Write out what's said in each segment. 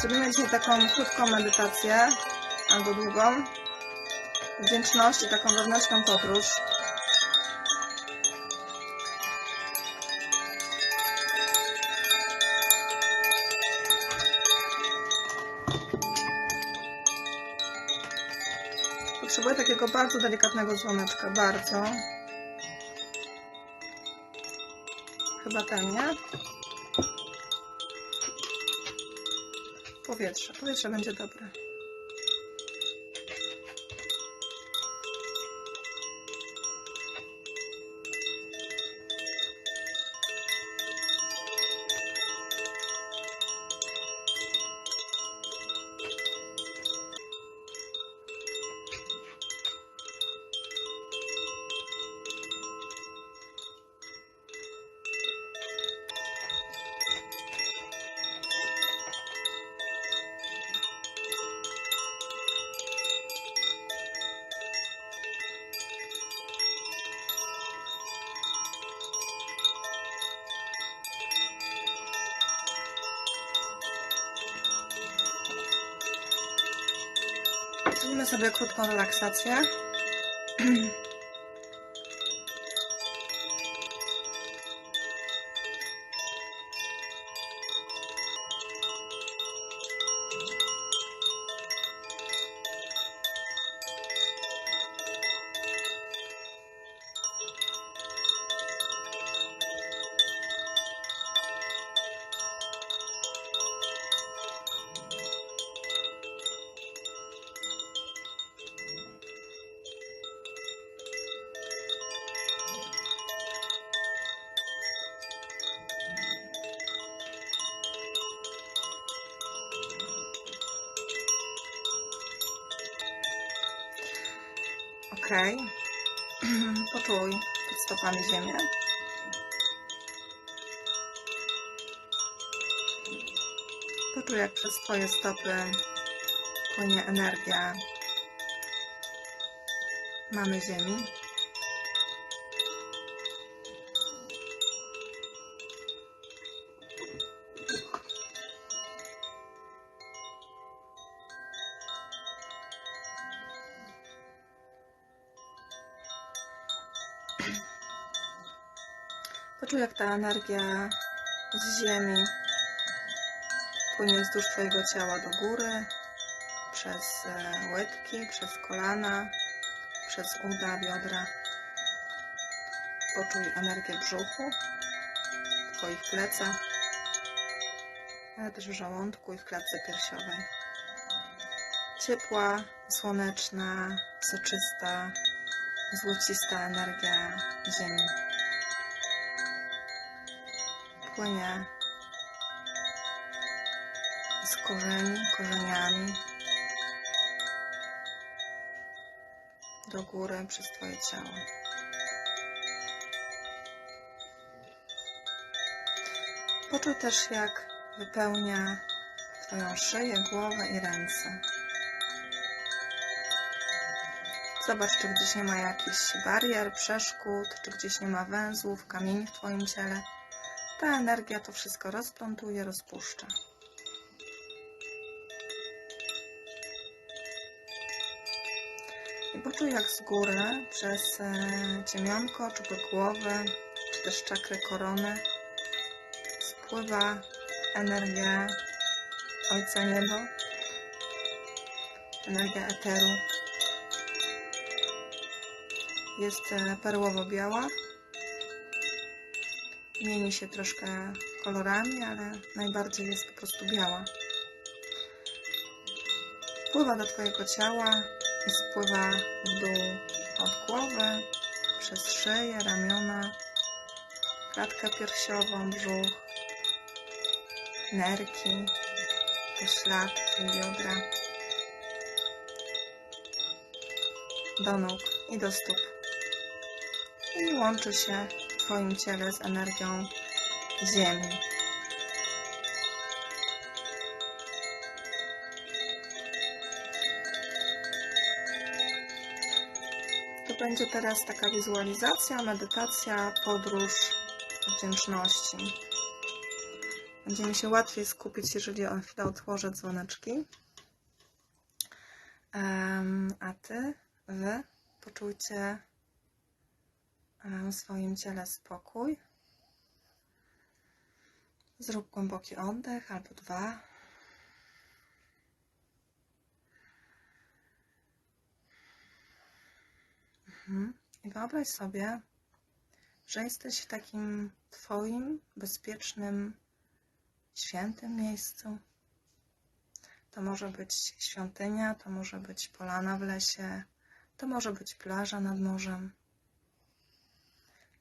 Zrobimy dzisiaj taką krótką medytację, albo długą, wdzięczność i taką wewnętrzną podróż. Potrzebuję takiego bardzo delikatnego dzwoneczka, bardzo. Nie? Powietrze, powietrze będzie dobre. Zrobimy sobie krótką relaksację. Ok. Poczuj pod stopami ziemię. Poczuj, jak przez Twoje stopy płynie energia mamy Ziemi. Poczuj, jak ta energia z Ziemi płynie wzdłuż Twojego ciała do góry, przez e, łydki, przez kolana, przez uda, biodra. Poczuj energię brzuchu, Twoich plecach, ale też w żołądku i w klatce piersiowej. Ciepła, słoneczna, soczysta, złocista energia Ziemi. Płynie z korzeni, korzeniami do góry przez Twoje ciało. Poczuj też, jak wypełnia Twoją szyję, głowę i ręce. Zobacz, czy gdzieś nie ma jakichś barier, przeszkód, czy gdzieś nie ma węzłów, kamieni w Twoim ciele. Ta energia to wszystko rozplątuje, rozpuszcza. I poczuj jak z góry, przez e, ciemionko, czubek głowy, czy też czakrę korony spływa energia Ojca Niebo, energia eteru. Jest e, perłowo-biała. Mieni się troszkę kolorami, ale najbardziej jest po prostu biała. Wpływa do Twojego ciała i spływa w dół od głowy, przez szyję, ramiona, klatkę piersiową, brzuch, nerki, pośladki, biodra, do nóg i do stóp. I łączy się w Twoim ciele z energią Ziemi. To będzie teraz taka wizualizacja, medytacja, podróż wdzięczności. Będzie mi się łatwiej skupić, jeżeli o chwilę otworzę dzwoneczki. Em, a ty, wy, poczujcie w swoim ciele spokój. Zrób głęboki oddech albo dwa. Mhm. I wyobraź sobie, że jesteś w takim Twoim bezpiecznym, świętym miejscu. To może być świątynia, to może być polana w lesie, to może być plaża nad morzem,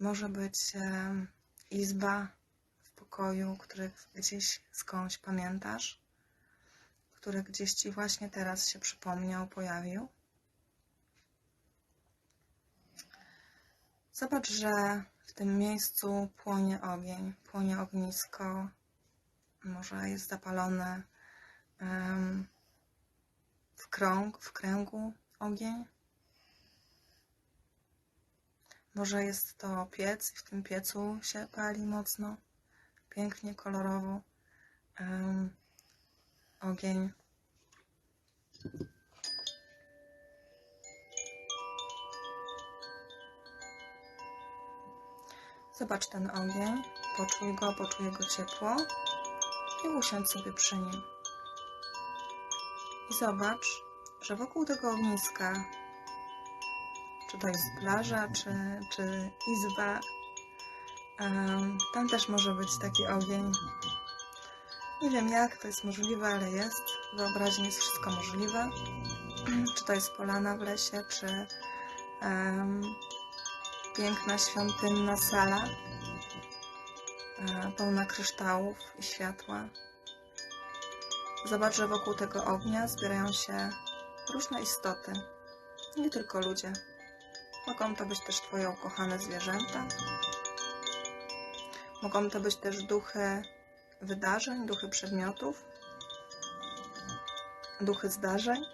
może być izba w pokoju, który gdzieś skądś pamiętasz, który gdzieś ci właśnie teraz się przypomniał, pojawił. Zobacz, że w tym miejscu płonie ogień, płonie ognisko, może jest zapalone w krąg, w kręgu ogień. Może jest to piec i w tym piecu się pali mocno, pięknie, kolorowo. em, ogień. Zobacz ten ogień, poczuj go, poczuj jego ciepło i usiądź sobie przy nim. I zobacz, że wokół tego ogniska, czy to jest plaża, czy, czy izba, tam też może być taki ogień. Nie wiem jak to jest możliwe, ale jest. W wyobraźni jest wszystko możliwe. Czy to jest polana w lesie, czy em, piękna świątynna sala, e, pełna kryształów i światła. Zobacz, że wokół tego ognia zbierają się różne istoty, nie tylko ludzie. Mogą to być też Twoje ukochane zwierzęta. Mogą to być też duchy wydarzeń, duchy przedmiotów, duchy zdarzeń.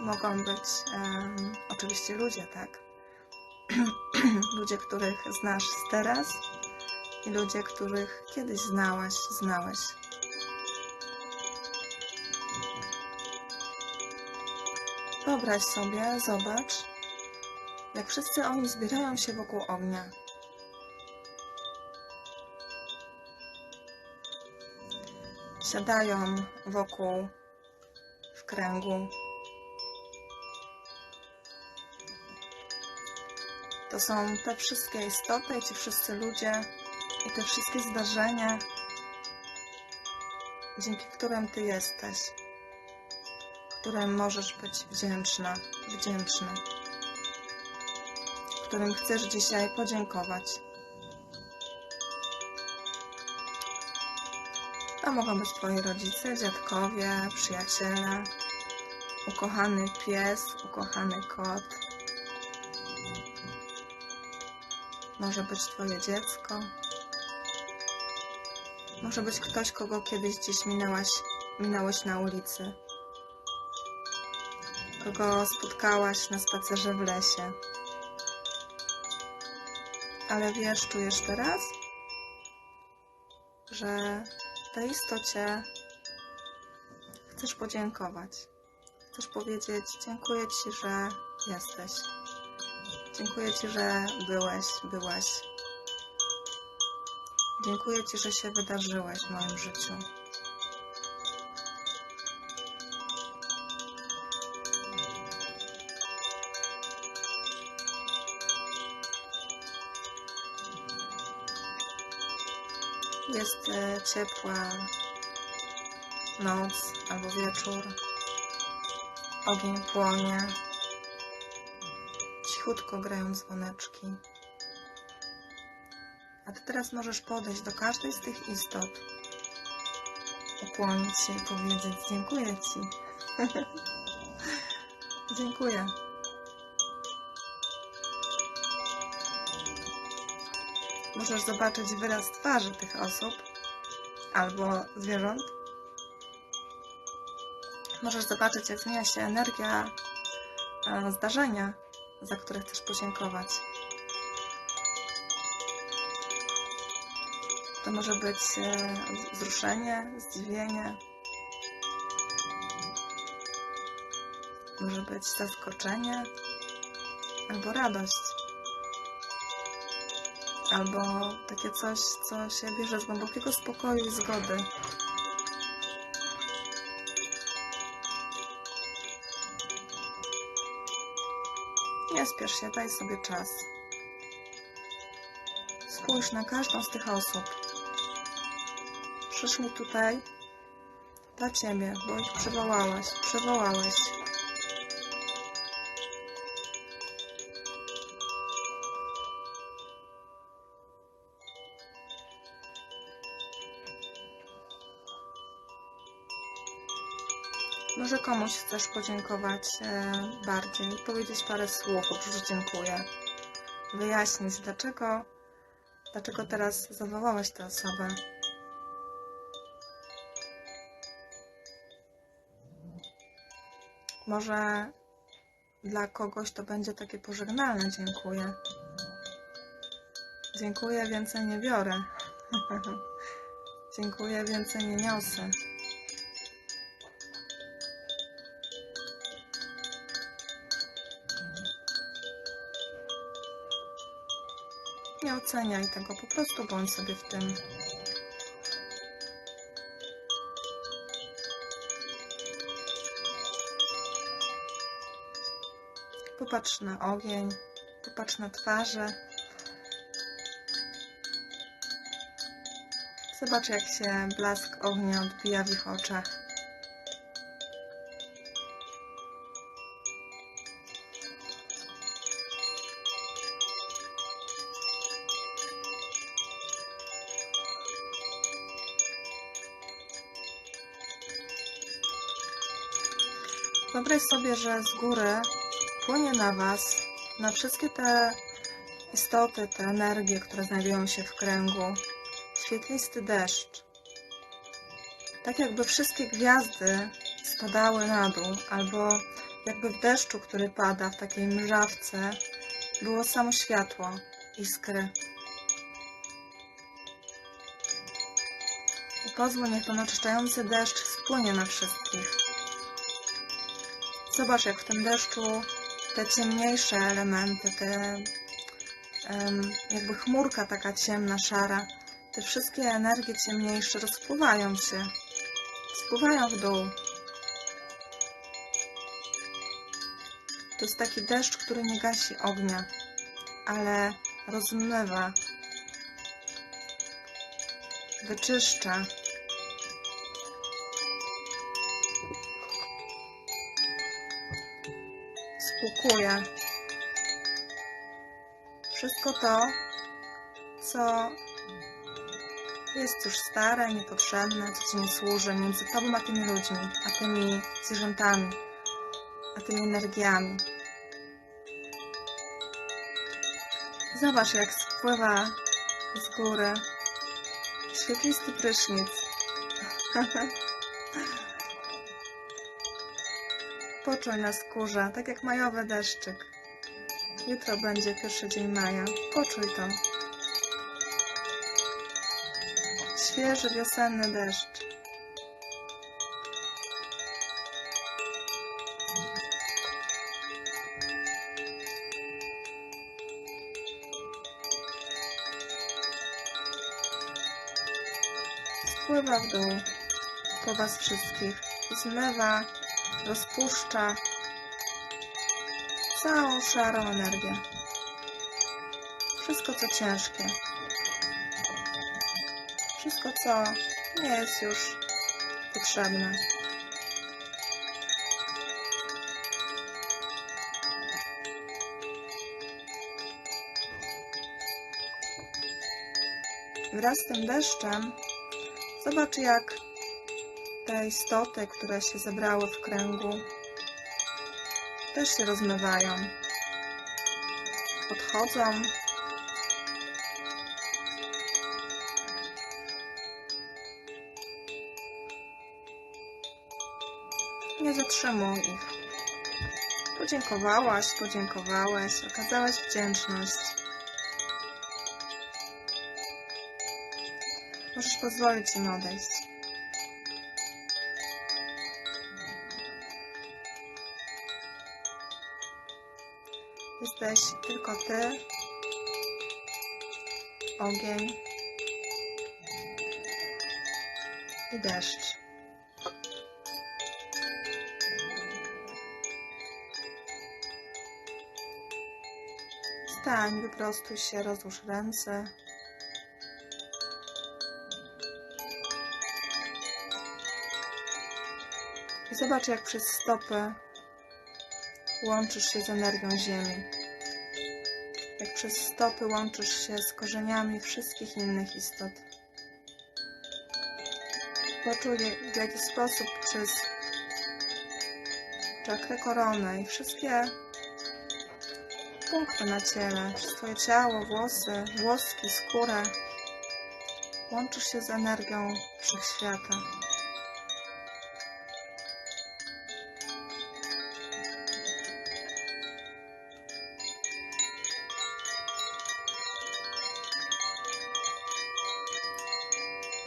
Mogą być oczywiście ludzie, tak? ludzie, których znasz teraz i ludzie, których kiedyś znałaś, znałeś. Wyobraź sobie, zobacz, jak wszyscy oni zbierają się wokół ognia. Siadają wokół w kręgu. To są te wszystkie istoty ci wszyscy ludzie i te wszystkie zdarzenia, dzięki którym Ty jesteś, którym możesz być wdzięczna, wdzięczny, którym chcesz dzisiaj podziękować. To mogą być Twoi rodzice, dziadkowie, przyjaciele, ukochany pies, ukochany kot. Może być Twoje dziecko. Może być ktoś, kogo kiedyś gdzieś minęłaś, minąłeś na ulicy. Kogo spotkałaś na spacerze w lesie. Ale wiesz, czujesz teraz, że tej istocie chcesz podziękować. Chcesz powiedzieć: Dziękuję Ci, że jesteś. Dziękuję Ci, że byłeś, byłaś. Dziękuję Ci, że się wydarzyłeś w moim życiu. Jest e, ciepła noc albo wieczór. Ogień płonie. Cichutko grają dzwoneczki. A ty teraz możesz podejść do każdej z tych istot, ukłonić się i powiedzieć: Dziękuję ci. Dziękuję. Możesz zobaczyć wyraz twarzy tych osób albo zwierząt. Możesz zobaczyć, jak zmienia się energia e, zdarzenia, za które chcesz podziękować. To może być e, wzruszenie, zdziwienie. Może być zaskoczenie albo radość. Albo takie coś, co się bierze z głębokiego spokoju i zgody. Nie spiesz się, daj sobie czas. Spójrz na każdą z tych osób. Przyszli tutaj dla Ciebie, bo ich przywołałeś, przywołałeś. Może komuś chcesz podziękować e, bardziej, powiedzieć parę słów, oprócz dziękuję. Wyjaśnić, dlaczego, dlaczego teraz zawołałeś tę osobę. Może dla kogoś to będzie takie pożegnalne dziękuję. Dziękuję, więcej nie biorę. dziękuję, więcej nie niosę. Nie oceniaj tego, po prostu bądź sobie w tym. Popatrz na ogień, popatrz na twarze. Zobacz, jak się blask ognia odbija w ich oczach. Wyobraź sobie, że z góry płynie na Was, na wszystkie te istoty, te energie, które znajdują się w kręgu, świetlisty deszcz. Tak jakby wszystkie gwiazdy spadały na dół, albo jakby w deszczu, który pada w takiej mrzawce, było samo światło, iskry. I pozwól, niech ten oczyszczający deszcz spłynie na wszystkich. Zobacz, jak w tym deszczu te ciemniejsze elementy, te jakby chmurka taka ciemna, szara, te wszystkie energie ciemniejsze rozpływają się, spływają w dół. To jest taki deszcz, który nie gasi ognia, ale rozmywa, wyczyszcza. Spłukuje. Wszystko to, co jest już stare, niepotrzebne, co Ci nie służy między Tobą a tymi ludźmi, a tymi zwierzętami, a tymi energiami. Zobacz, jak spływa z góry świetlisty prysznic. Poczuj na skórze, tak jak majowy deszczyk. Jutro będzie pierwszy dzień maja. Poczuj to. Świeży wiosenny deszcz. Spływa w dół po was wszystkich. Zmywa rozpuszcza całą szarą energię. Wszystko, co ciężkie. Wszystko, co nie jest już potrzebne. Wraz z tym deszczem zobacz, jak te istoty, które się zebrały w kręgu, też się rozmywają. Odchodzą. Nie zatrzymuj ich. Podziękowałaś, podziękowałeś, okazałeś wdzięczność. Możesz pozwolić im odejść. Jesteś tylko ty, ogień i deszcz. Stań, wyprostuj się, rozłóż ręce. I zobacz, jak przez stopy łączysz się z energią Ziemi. Przez stopy łączysz się z korzeniami wszystkich innych istot. Poczuj, w jaki sposób przez czakrę koronę i wszystkie punkty na ciele, przez Twoje ciało, włosy, włoski, skórę, łączysz się z energią wszechświata.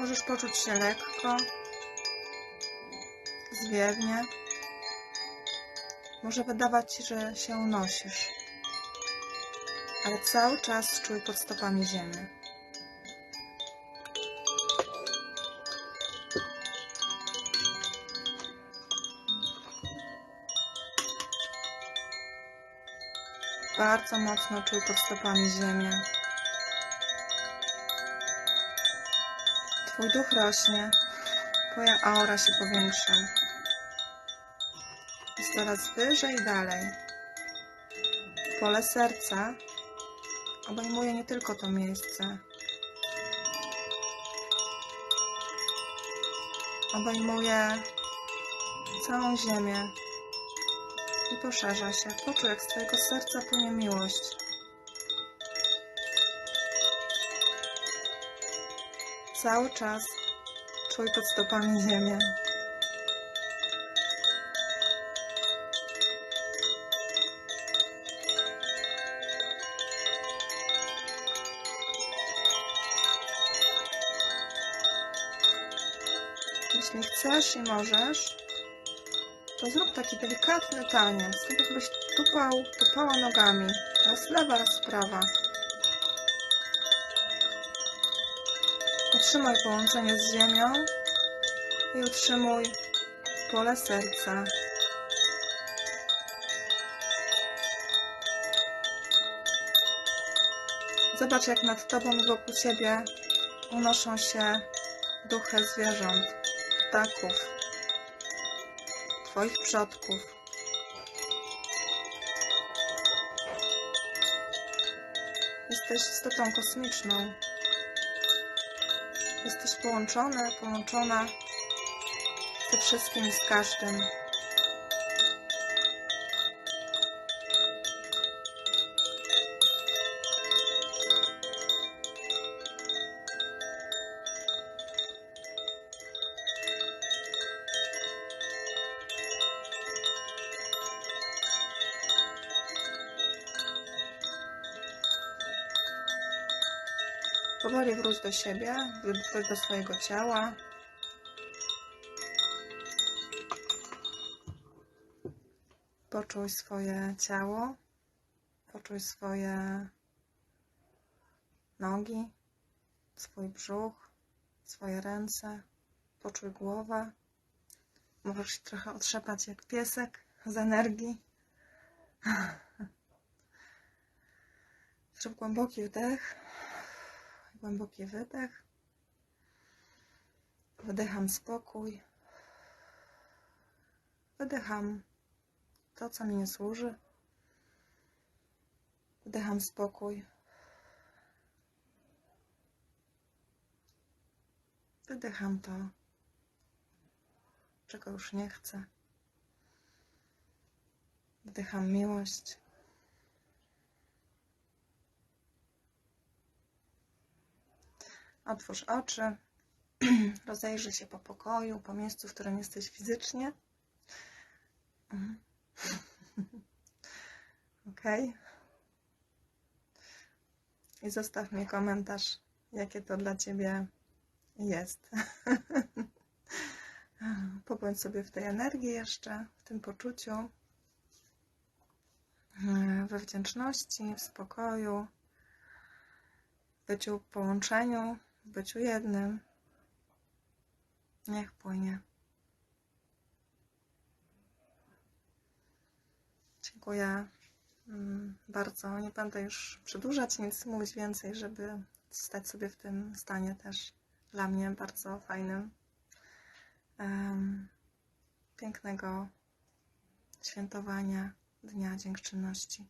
Możesz poczuć się lekko, zwiewnie. Może wydawać że się unosisz, ale cały czas czuj pod stopami ziemię. Bardzo mocno czuj pod stopami ziemię. Twój duch rośnie, Twoja aura się powiększa. Jest coraz wyżej dalej. Pole serca obejmuje nie tylko to miejsce. Obejmuje całą ziemię i poszerza się. Poczuj, jak z Twojego serca płynie miłość. Cały czas czuj pod stopami ziemię. Jeśli chcesz i możesz, to zrób taki delikatny taniec, tak jakbyś tupał, tupała nogami. Raz lewa, raz prawa. Utrzymaj połączenie z ziemią i utrzymuj pole serca. Zobacz, jak nad tobą i wokół ciebie unoszą się duchy zwierząt, ptaków, twoich przodków. Jesteś istotą kosmiczną. Jesteś połączony, połączona ze wszystkim i z każdym. Siebie, do swojego ciała. Poczuj swoje ciało, poczuj swoje nogi, swój brzuch, swoje ręce, poczuj głowę. Możesz się trochę otrzepać jak piesek z energii. Zrób głęboki wdech. Głęboki wydech. Wydycham spokój. Wydycham to, co mi nie służy. Wdycham spokój. Wydycham to, czego już nie chcę. Wdycham miłość. Otwórz oczy, rozejrzyj się po pokoju, po miejscu, w którym jesteś fizycznie. Mhm. Ok. I zostaw mi komentarz, jakie to dla Ciebie jest. Pobądź sobie w tej energii jeszcze, w tym poczuciu, e, we wdzięczności, w spokoju, w byciu w połączeniu, byciu jednym. Niech płynie. Dziękuję mm, bardzo. Nie będę już przedłużać, nic mówić więcej, żeby stać sobie w tym stanie też dla mnie bardzo fajnym. Pięknego świętowania Dnia Dziękczynności.